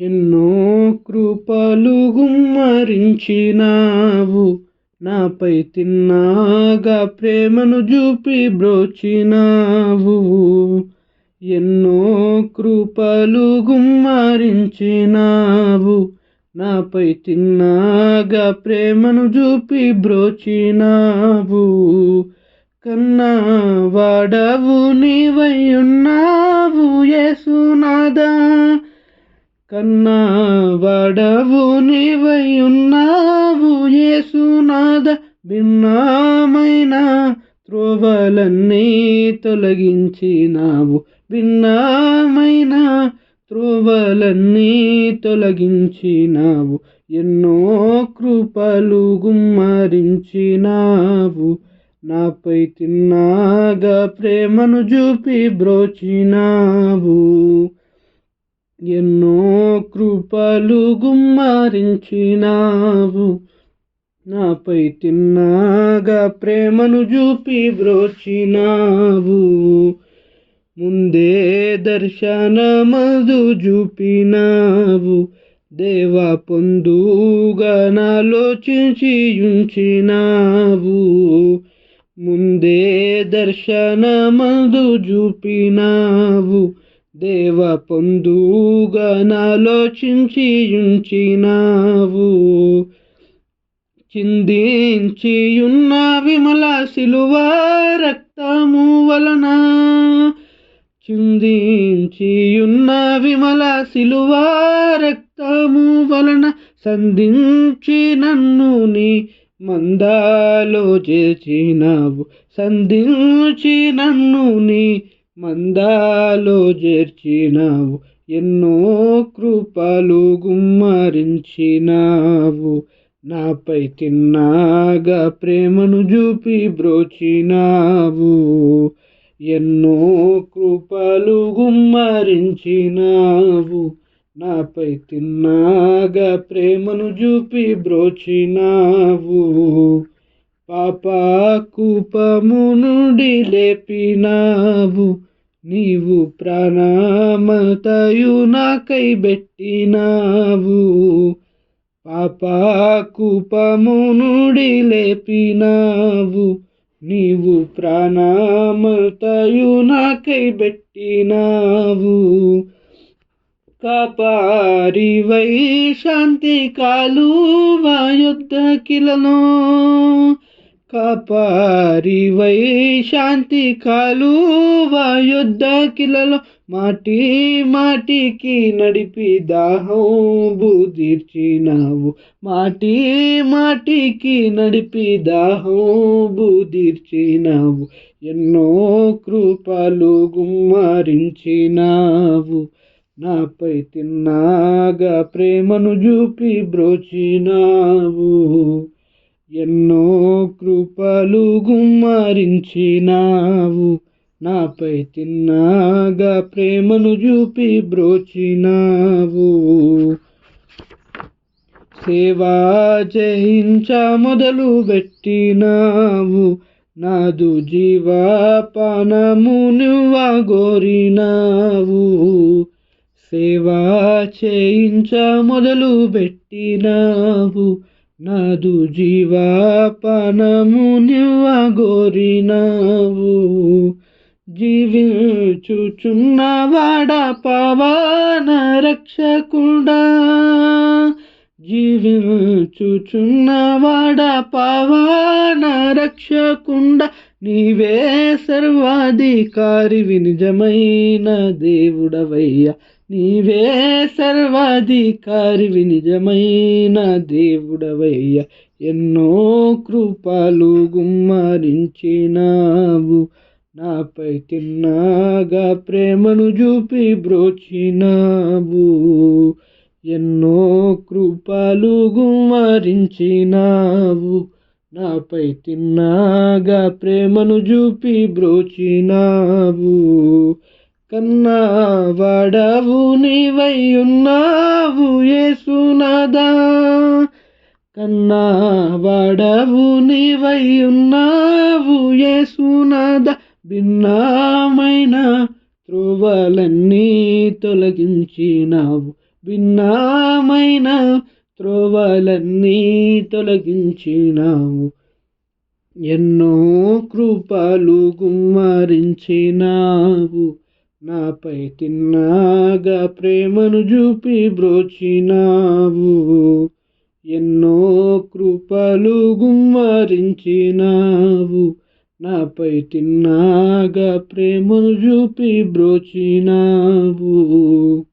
ఎన్నో కృపలు గుమ్మరించినావు. నాపై తిన్నాగా ప్రేమను చూపి బ్రోచినావు. ఎన్నో కృపలు గుమ్మరించినావు. నాపై తిన్నాగా ప్రేమను చూపి బ్రోచినావు. కన్నా వాడవు నీవై ఉన్నావు. యేసునాదా కన్నా వడవు నీవై ఉన్నావు యేసునాద భిన్నమైన త్రోవలన్నీ తొలగించినావు. భిన్నమైన త్రోవలన్నీ తొలగించినావు. ఎన్నో కృపలు గుమ్మరించినావు. నాపై తిన్నాగా ప్రేమను చూపి బ్రోచినావు. ఎన్నో కృపలు గుమ్మరించినావు. నాపై తిన్నాగా ప్రేమను చూపి బ్రోచినావు. ముందే దర్శనమదు చూపినావు. దేవా పొందుగా నాలోచించి ఉంచినావు. ముందే దర్శనమందు చూపినావు. దేవ పొందుగా చిందించియున్న విమల సిలువ రక్తము వలన చిందించియున్న విమల సిలువ రక్తము వలన సంధించి నన్ను నీ మందాలో చేసినావు సంధించి నన్ను నీ మందాలో చేర్చినావు ఎన్నో కృపలు గుమ్మరించినావు. నాపై తిన్నాగా ప్రేమను చూపి బ్రోచినావు. ఎన్నో కృపలు గుమ్మరించినావు. నాపై తిన్నాగా ప్రేమను చూపి బ్రోచినావు. పాప నుండి లేపినావు నీవు ప్రాణమతయు నాకై పెట్టినావు పాప నుండి లేపినావు నీవు ప్రాణమతయు నాకై పెట్టినావు కాపారివై శాంతి కాలువ యుద్ధ కిలలో కాపారివై శాంతి కాలువ యుద్ధ కిలలో మాటి మాటికి నడిపి దాహం బుదిర్చినావు మాటి మాటికి నడిపి దాహం బుదిర్చినావు ఎన్నో కృపలు గుమ్మరించినావు. నాపై తిన్నాగా ప్రేమను చూపి బ్రోచినావు. ఎన్నో కృపలు గుమ్మరించినావు. నాపై తిన్నాగా ప్రేమను చూపి బ్రోచినావు. సేవా జయించ మొదలు పెట్టినావు. నాదు జీవాపానము నువ్వా గోరినావు. సేవా చేయించ మొదలు పెట్టినావు. నాదు జీవాపనము నివ్వగోరినావు. జీవించుచున్నవాడ పవన రక్షకుడా. జీవించుచున్నవాడ పవన రక్షకుండ. నీవే సర్వాధికారి నిజమైన దేవుడవయ్య. నీవే సర్వాధికారివి నిజమైన దేవుడవయ్య. ఎన్నో కృపలు గుమ్మరించినావు. నాపై తిన్నాగా ప్రేమను చూపి బ్రోచినావు. ఎన్నో కృపలు గుమ్మరించినావు. నాపై తిన్నాగా ప్రేమను చూపి బ్రోచినావు. కన్నా వడవు నీవై ఉన్నావు యేసునాదా కన్నా వడవు నీవై ఉన్నావు యేసునాదా భిన్నమైన త్రువలన్నీ తొలగించినావు. భిన్నమైన త్రోవలన్నీ తొలగించినావు. ఎన్నో కృపలు గుమ్మరించినావు. నాపై తిన్నాగా ప్రేమను చూపి బ్రోచినావు. ఎన్నో కృపలు గుమ్మరించినావు. నాపై తిన్నాగా ప్రేమను చూపి బ్రోచినావు.